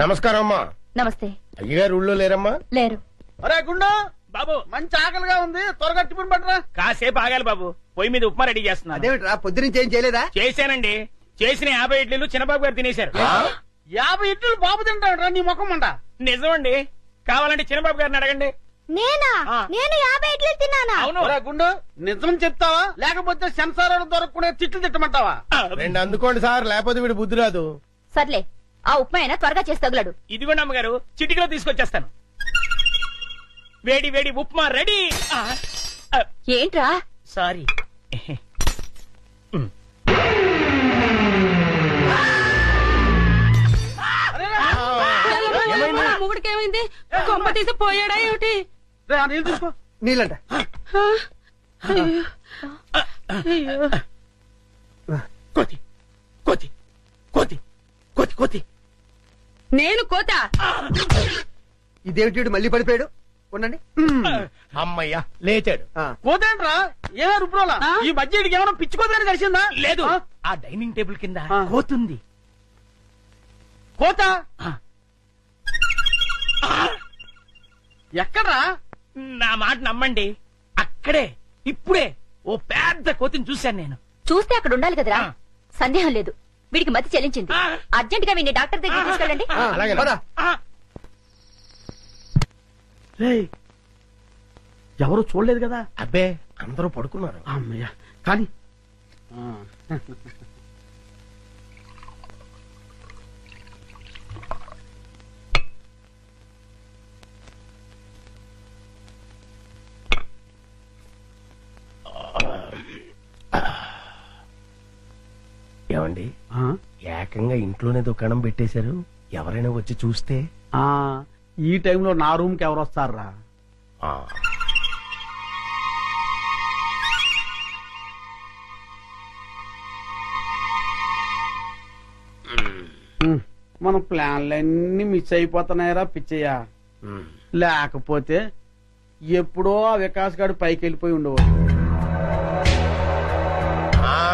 నమస్కారం అమ్మా. నమస్తే. అయ్యగారు ఊళ్ళో లేరమ్మా? లేరు. అరే గుండు! బాబు మంచి ఆకలిగా ఉంది. త్వరగా టిఫిన్ పట్టరా. కాసేపు ఆగాలి బాబు. పొయ్యి మీద ఉప్మా రెడీ చేస్తున్నాను అదేమిట్రా పొద్దునుంచి ఏం చేయలేదా? చేశానండి. చేసిన యాభై ఇడ్లీలు చిన్నబాబు గారు తినేశారు. యాభై ఇడ్లు బాబు తింటాడు నీ ముఖం అంట నిజమండి. కావాలంటే చిన్నబాబు గారిని అడగండి. నేనా. నేను యాభై ఇడ్లీలు తిన్నానా? అవును. గుండు నిజం చెప్తావా? లేకపోతే సెన్సార్ దొరకకుండా తిట్లు తిట్టమంటావా? రెండు అందుకోండి సార్ లేకపోతే వీడు బుద్ధి రాదు. సర్లే. ఆ ఉప్మా అయినా త్వరగా చేసి తగులడు. ఇదిగోండి అమ్మగారు చిటికలో తీసుకొచ్చేస్తాను. వేడి వేడి ఉప్మా రెడీ. ఏంట్రా? సారీ. మొగుడికి ఏమైంది? కొమ్మ తీసి పోయాడా ఏమిటి? నీళ్ళంట. కోతి కోతి కోతి కోతి కోతి. నేను కోత. ఇదేమిటి మళ్ళీ పడిపోయాడు? ఉండండి. అమ్మయ్యా లేచాడు. కోతేంట్రా? ఏమే రుబ్రోలా? ఈ మధ్య ఇడికి ఏమైనా పిచ్చుకోదని కలిసిందా? లేదు. ఆ? డైనింగ్ టేబుల్ కింద. కోతుంది. కోత. ఎక్కడ్రా? నా మాట నమ్మండి. అక్కడే ఇప్పుడే ఓ పెద్ద కోతిని చూశాను నేను. చూస్తే అక్కడ ఉండాలి కదరా. సందేహం లేదు. వీడికి మతి చెల్లించింది. అర్జెంట్గా వీడిని డాక్టర్ దగ్గర తీసుకెళ్ళండి. అలాగే. ఎవరు చూడలేదు కదా? అబ్బే అందరూ పడుకున్నారు. అమ్మయ్య కానీ ఏమండి? ఏకంగా ఇంట్లోనే దుకాణం పెట్టేశారు. ఎవరైనా వచ్చి చూస్తే? ఆ, ఈ టైంలో నా రూమ్కి ఎవరు వస్తారా ఆ, మన ప్లాన్లన్నీ మిస్ అయిపోతున్నాయరా పిచ్చయ్య. ఉమ్. లేకపోతే ఎప్పుడో ఆ వికాస్ గాడు పైకి వెళ్ళిపోయి ఉండవచ్చు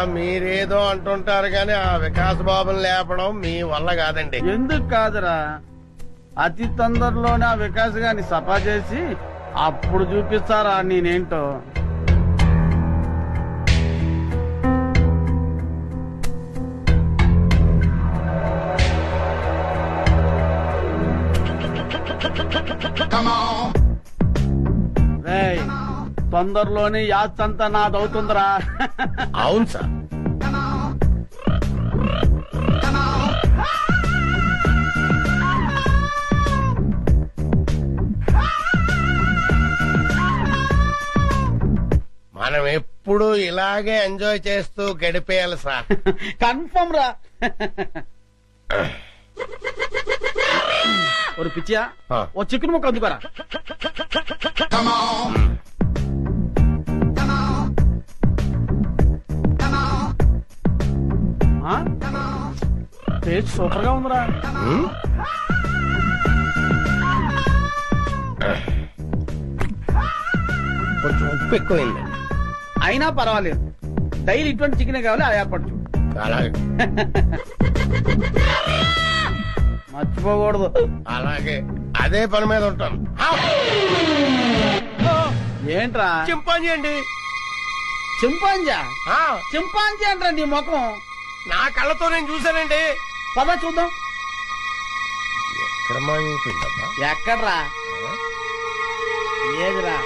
మీరేదో అంటుంటారు కానీ ఆ వికాస్ బాబుని లేపడం మీ వల్ల కాదండి. ఎందుకు కాదురా? అతి తొందరలోనే ఆ వికాస్ గారిని సఫా చేసి అప్పుడు చూపిస్తారా నేనేంటో? తొందరలోనే యాచంతా నాదవుతుందిరా. అవును సార్. మనం ఎప్పుడు ఇలాగే ఎంజాయ్ చేస్తూ గడిపేయాలి సార్. కన్ఫర్మ్ రా. ఒక ఆ. ఓ చికెన్ ముక్క అందుకోరా. టేస్ట్ సూపర్గా ఉందిరా? కొంచెం ఉప్పు ఎక్కువైంది. అయినా పర్వాలేదు. డైలీ ఇటువంటి చికెన్ కావాలి ఆ ఏర్పాటు చూడు. అలాగే. మర్చిపోకూడదు. అలాగే. అదే పని మీద ఉంటాను. ఏంట్రా? చింపాంజీ అండి. చింపాంజా? ఆ, చింపాంజీ అంట్రా నీ ముఖం? నా కళ్ళతో నేను చూశానండి. పద చూద్దాం. ఎక్కడ మాయమైపోయిందబ్బా? ఎక్కడ్రా? ఏదిరా?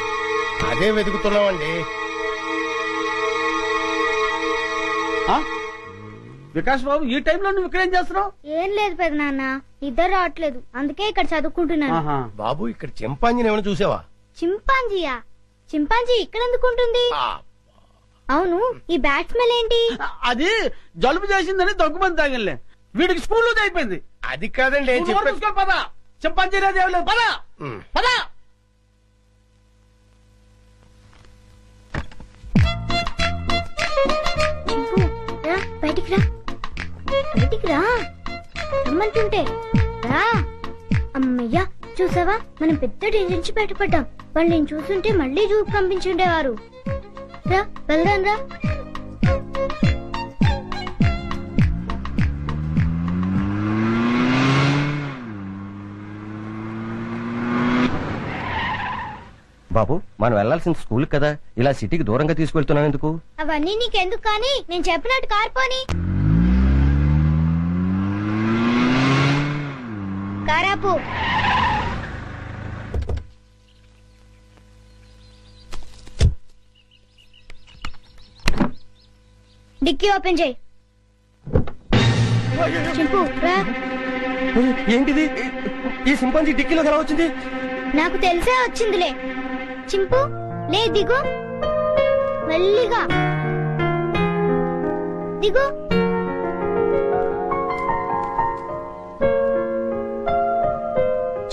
అదే వెతుకుతున్నామండి. ఆ? వికాస్ బాబు ఈ టైంలో నువ్వు ఇక్కడేం చేస్తున్నావు? ఏం లేదు పెదనాన్న ఇద్దరు రావట్లేదు. అందుకే ఇక్కడ చదువుకుంటున్నాను. ఆహా. బాబు ఇక్కడ చింపాంజీని ఏమైనా చూసావా? చింపాంజీయా? చింపాంజీ ఇక్కడ ఎందుకుంటుంది ఆ, అవును ఈ బ్యాట్ స్మెల్ ఏంటి? అది జలుబు చేసిందని దగ్గుమంది తాగిలే వీడికి స్కూల్ అయిపోయింది. అది కాదండి నోరు చెప్పే పద. చింపాంజీ అనేది ఏం లేదు. పద. ఉమ్. పద. రా బయటికి రా. బయటికి రా. రమ్మంటుంటే. రా. అమ్మయ్యా చూసావా? మనం పెద్ద డేంజర్ నుంచి బయటపడ్డాం. వాళ్ళు నేను చూస్తుంటే మళ్ళీ జూకి పంపించుండేవారు రా వెళ్దాం రా. బాబు మనం వెళ్ళాల్సిన స్కూల్ కదా. ఇలా సిటీకి దూరంగా తీసుకెళ్తున్నాం ఎందుకు? అవన్నీ నీకెందుకు కానీ నేను చెప్పినట్టు కార్పోని కారాపు డిక్కీ ఓపెన్ చేయి. చింపు రా. ఏంటిది? ఈ సింపాంజీ డిక్కీలో ఎలా వచ్చింది? నాకు తెలిసే వచ్చిందిలే. చింపు లే దిగు. మెల్లిగా. దిగు.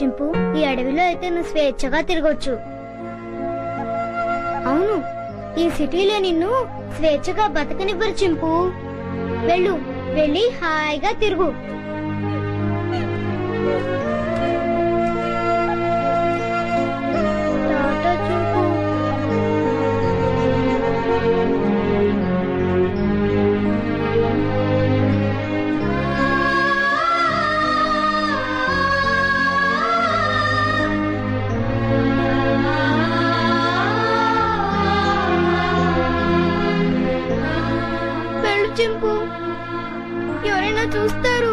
చింపు ఈ అడవిలో అయితే నువ్వు స్వేచ్ఛగా తిరగొచ్చు. అవును ఈ సిటీలో నిన్ను స్వేచ్ఛగా బతకనివ్వరు చింపు. వెళ్ళు వెళ్ళి హాయిగా తిరుగు. ఎవరైనా చూస్తారు.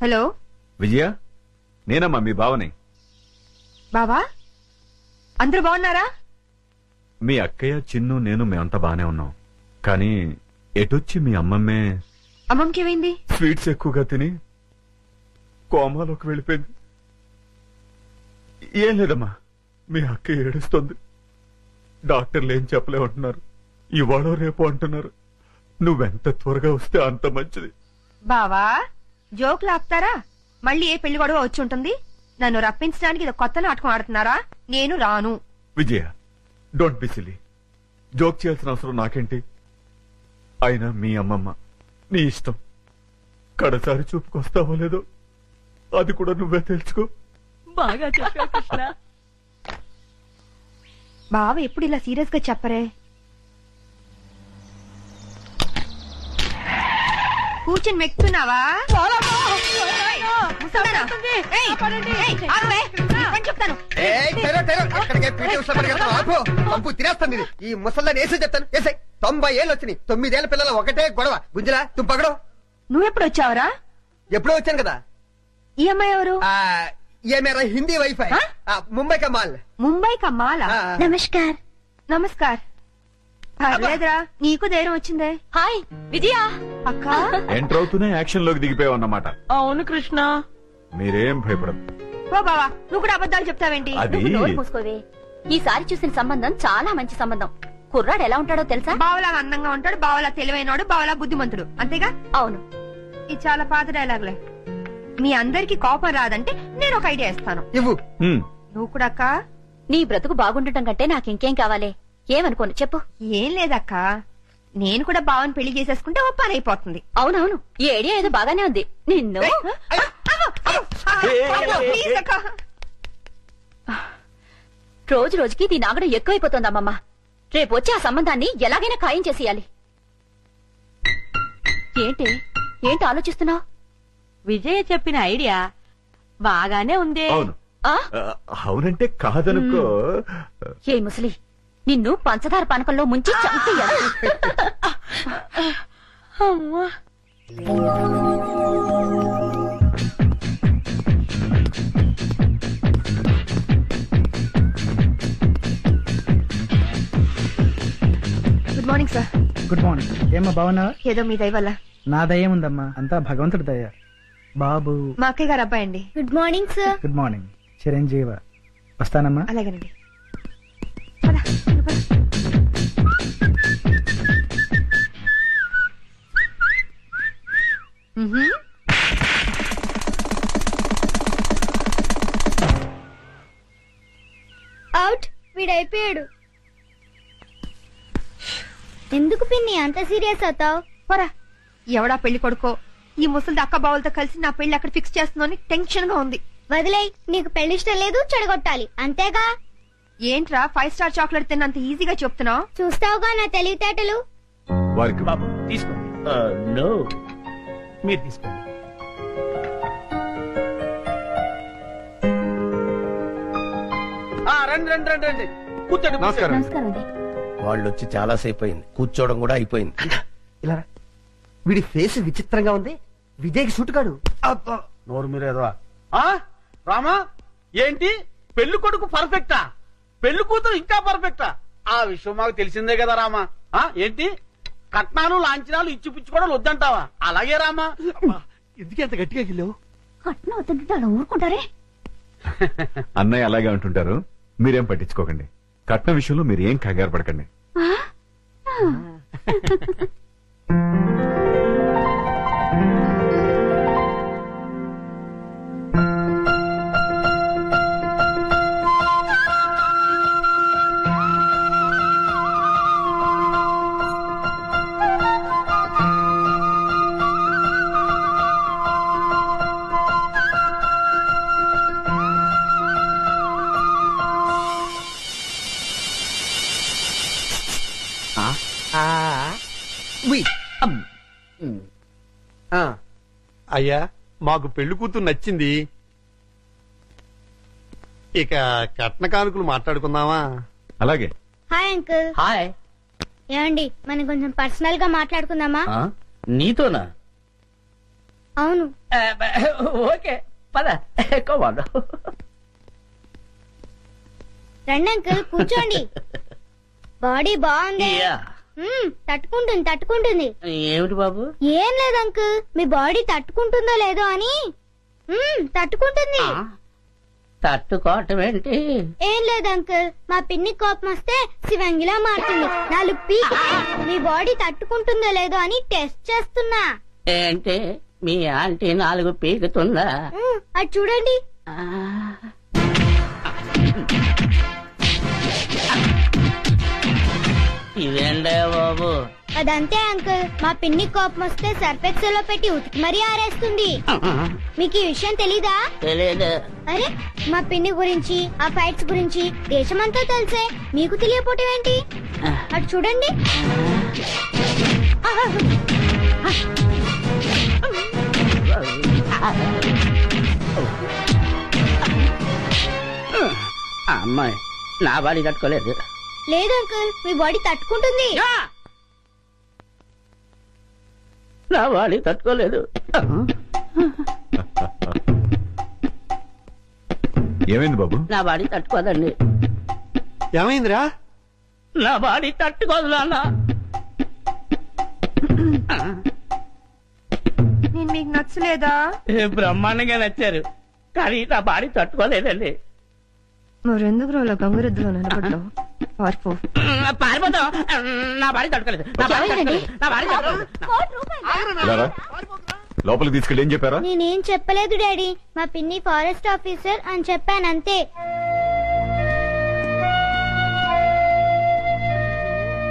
హలో? విజయ నేనమ్మా మీ బావని బావా? అందరూ బాగున్నారా? మీ అక్కయ్య చిన్ను నేను మేమంతా బానే ఉన్నాం. కానీ ఎటొచ్చి మీ అమ్మమ్మే? అమ్మమ్మకి ఏమైంది స్వీట్స్ ఎక్కువగా తిని కోమాలోకి వెళ్ళిపోయింది. ఏం లేదమ్మా మీ అక్క ఏడుస్తుంది. డాక్టర్లు ఏం చెప్పలే అంటున్నారు ఇవాళ రేపు అంటున్నారు. నువ్వెంత త్వరగా వస్తే అంత మంచిది. బావా జోకులు ఆపుతారా మళ్ళీ ఏ పెళ్ళి గొడవ వచ్చి ఉంటుంది? నన్ను రప్పించడానికి ఇది కొత్త నాటకం ఆడుతున్నారా? నేను రాను. Vijaya don't be silly joke చేయాల్సిన అవసరం నాకేంటి? అయినా మీ అమ్మమ్మ నీ ఇష్టం. కడసారి చూపుకొస్తావో లేదో అది కూడా నువ్వే తెలుసుకో. బాగా కృష్ణ. బావ ఎప్పుడు ఇలా సీరియస్గా చెప్పరే? కూర్చుని మెక్కుతున్నావా? ఆపు. పంపు తినేస్తాను ఇది ఈ ముసల్దాన్ని వేసి చెప్తాను వేసాయి తొంభై ఏళ్ళు వచ్చినాయి తొమ్మిదేళ్ల పిల్లల ఒకటే గొడవ గుంజలా తుంపగడం నువ్వెప్పుడు వచ్చావురా ఎప్పుడో వచ్చాను కదా ఈ అమ్మాయి ఎవరు ఆ, ये मेरा हिंदी वाईफाई हाँ? आ, मुंबई का माल ముంబై కమ్మాలా ఆ, నమస్కార్ నమస్కార్ పర్లేదురా నీకు ధైర్యం వచ్చిందే. హాయ్ విజయ. అక్క? ఎంటర్ అవుతూనే యాక్షన్లోకి దిగిపోయావు అన్నమాట. అవును కృష్ణ. మీరేం భయపడదు ఓ బావా నువ్వు కూడా అబద్ధాలు చెప్తావేంటి? అది నువ్వు నోరు మూసుకోవే. ఈసారి చూసిన సంబంధం చాలా మంచి సంబంధం. కుర్రాడు ఎలా ఉంటాడో తెలుసా? బావలా అందంగా ఉంటాడు బావలా తెలివైనోడు బావలా బుద్ధిమంతుడు. అంతేగా? అవును. ఇది చాలా పాత డైలాగ్లే. మీ అందరికి కోపం రాదంటే నేను ఒక ఐడియా ఇస్తాను. ఇవ్వు. హ్మ్. నువ్వు కూడా అక్క? నీ బ్రతుకు బాగుండటం కంటే నాకు ఇంకేం కావాలి? ఏమనుకోను చెప్పు. ఏం లేదక్క. నేను కూడా బావని పెళ్ళి చేసేసుకుంటే ఓ పని అయిపోతుంది. అవునవును. ఈ ఐడియా ఏదో బాగానే ఉంది. నిన్ను. రోజు రోజుకి దీని ఆగడం ఎక్కువైపోతోందమ్మమ్మ రేపు వచ్చి ఆ సంబంధాన్ని ఎలాగైనా ఖాయం చేసేయాలి. ఏంటి? ఏంటి ఆలోచిస్తున్నావు? విజయ చెప్పిన ఐడియా బాగానే ఉందే. అవును. ఆ, అవునంటే కాదనుకో. ఏ ముసలి నిన్ను పంచదార పానకంలో ముంచి చంపేయాలి. Good morning sir good morning ఏమ్మా బాగున్నావా? ఏదో మీ దయ వల్ల. నా దయ ఉందమ్మా అంతా భగవంతుడి దయ. బాబు. మా అక్కయ్య గారు అబ్బాయి అండి. Good morning sir good morning Chiranjeeva. వస్తానమ్మా. అలాగేనండి. పద. అవుట్ వీడైపోయాడు. ఎందుకు పిన్ని అంత సీరియస్ అవుతావు? పోరా. ఎవడా పెళ్ళి కొడుకో? ఈ ముసలి అక్క బావులతో కలిసి నా పెళ్ళి అక్కడ ఫిక్స్ చేస్తుందని టెన్షన్గా ఉంది. వదిలేయ్ నీకు పెళ్ళి ఇష్టం లేదు చెడగొట్టాలి. అంతేగా? ఏంట్రా ఫైవ్ స్టార్ చాక్లెట్ తిన్నంత ఈజీగా చెప్తున్నావు? చూస్తావుగా నా తెలివితేటలు? వారికి బాబు తీసుకోండి నో. మీరు తీసుకోండి. ఆ, రండి రండి రండి రండి. కూర్చోండి నమస్కారం. నమస్కారం అండి. వాళ్ళు వచ్చి చాలా సేపు అయింది. కూర్చోవడం కూడా అయిపోయింది. ఇలా రా. వీడి ఫేస్ విచిత్రంగా ఉంది. విజయ్కి సూట్ కాడు. అబ్బా, నోరు మీరేదో. ఆ రామా ఏంటి? పెళ్ళి కొడుకు పర్ఫెక్టా? పెళ్ళి కూతురు ఇంకా పర్ఫెక్టా? ఆ విషయం మాకు తెలిసిందే కదా రామా. ఆ ఏంటి? కట్నాలు లాంఛనాలు ఇచ్చి పుచ్చుకోవడం వద్దంటావా? అలాగే రామా. ఎందుకు ఎంత గట్టిగా గిల్లావు? కట్నం అలా ఊరుకుంటారే? అన్నయ్య అలాగే అంటుంటారు. మీరేం పట్టించుకోకండి. కట్న విషయంలో మీరు ఏం కంగారు పడకండి. అయ్యా మాకు పెళ్ళి కూతురు నచ్చింది. ఇక కట్న కానుకలు మాట్లాడుకుందామా? అలాగే. Hi uncle. హాయ్. ఏమండి మనం కొంచెం పర్సనల్గా మాట్లాడుకుందామా నీతోనా? అవును. ఓకే పద కోవాడు రండి అంకుల్ కూర్చోండి. బాడీ బాగుంది. తట్టుకుంటుంది తట్టుకుంటుంది. ఏమిటి బాబు? ఏం లేదు అంకుల్. మీ బాడీ తట్టుకుంటుందో లేదో అని. తట్టుకుంటుంది. తట్టుకోవటం ఏంటి ఏం లేదు అంకుల్. మా పిన్ని కోపం వస్తే శివంగిలా మారుతుంది. నాలుగు పీక్ మీ బాడీ తట్టుకుంటుందో లేదో అని టెస్ట్ చేస్తున్నా. ఏంటి? మీ ఆంటీ నాలుగు పీకుతుందా? అది చూడండి. అదంతే అంకుల్. మా పిన్ని కోపం వస్తే సర్ఫెక్సల్లో పెట్టి ఉతికి మరీ ఆరేస్తుంది. మీకు ఈ విషయం తెలీదా? తెలియదు అరే మా పిన్ని గురించి ఆ ఫైట్స్ గురించి దేశమంతా తెలిసే. మీకు తెలియపోవటం ఏంటి? అటు చూడండి. అమ్మాయి నా బాడీ తట్టుకోలేదు లేదు అంకుల్. మీ బాడీ తట్టుకుంటుంది. నా బాడీ తట్టుకోలేదు. ఏమైంది బాబు? నా బాడీ తట్టుకోదండి. ఏమైందిరా? నా బాడీ తట్టుకోదు నాన్న. నేను మీకు నచ్చలేదా? బ్రహ్మాండంగా నచ్చారు. కానీ నా బాడీ తట్టుకోలేదండి. మరెందుకు రోజులో గంగురెద్దులో నిలబడ్డావు? పారిపో. పారిపోతాం నా బాడీ తట్టుకోలేదు నా బాడీ తట్టుకోలేదు నా బాడీ తట్టుకోలేదు ఇలా రా. లోపలికి తీసుకెళ్ళి ఏం చెప్పారా? నేనేం చెప్పలేదు డాడీ. మా పిన్ని ఫారెస్ట్ ఆఫీసర్ అని చెప్పాను అంతే